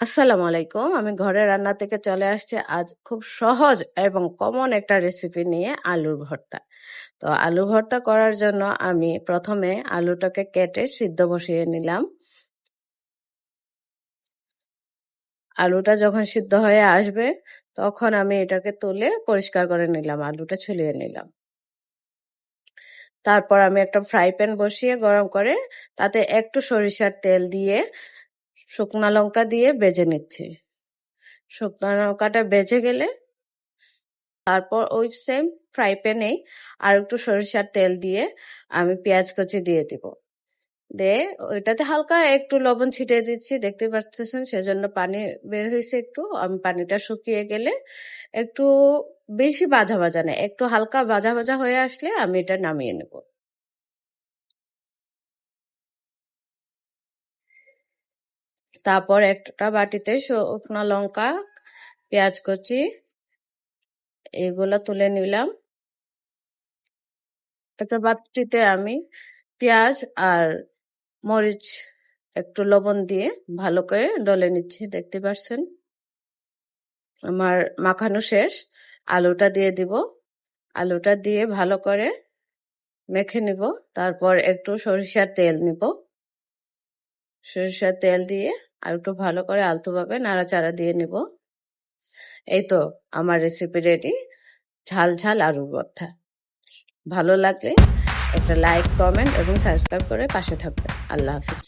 আসসালামু আলাইকুম। আমি ঘরে রান্না থেকে চলে আসছি। আজ খুব সহজ এবং কমন একটা রেসিপি নিয়ে আলুর ভর্তা। তো আলু ভর্তা করার জন্য আমি প্রথমে আলুটাকে কেটে সিদ্ধ বসিয়ে নিলাম। আলুটা যখন সিদ্ধ হয়ে আসবে, তখন আমি এটাকে তুলে পরিষ্কার করে নিলাম, আলুটা ছুলিয়ে নিলাম। তারপর আমি একটা ফ্রাই প্যান বসিয়ে গরম করে তাতে একটু সরিষার তেল দিয়ে শুকনা লঙ্কা দিয়ে বেজে নিচ্ছি। শুকনো লঙ্কাটা বেজে গেলে তারপর ওই সেম ফ্রাই প্যানেই আর একটু সরিষার তেল দিয়ে আমি পেঁয়াজ কুচি দিয়ে দিব। দে ওইটাতে হালকা একটু লবণ ছিটিয়ে দিচ্ছি, দেখতে পাচ্ছেন সেজন্য পানি বের হয়েছে একটু। আমি পানিটা শুকিয়ে গেলে একটু বেশি ভাজা ভাজা নেই একটু হালকা ভাজা ভাজা হয়ে আসলে আমি এটা নামিয়ে নেব। তারপর একটা বাটিতে শুকনো লঙ্কা, পেঁয়াজ কুচি, এগুলো তুলে নিলাম। একটা বাটিতে আমি পেঁয়াজ আর মরিচ, একটু লবণ দিয়ে ভালো করে ডলে নিচ্ছি, দেখতে পাচ্ছেন? আমার মাখানো শেষ। আলুটা দিয়ে দিব। আলুটা দিয়ে ভালো করে মেখে নিব। তারপর একটু সরিষার তেল নিব। সরিষার তেল দিয়ে আর একটু ভালো করে আলতোভাবে নাড়াচাড়া দিয়ে নেব। এই তো আমার রেসিপি রেডি ঝাল ঝাল আলুর ভর্তা। ভালো লাগলে একটা লাইক কমেন্ট এবং সাবস্ক্রাইব করে পাশে থাকবেন। আল্লাহ হাফিজ।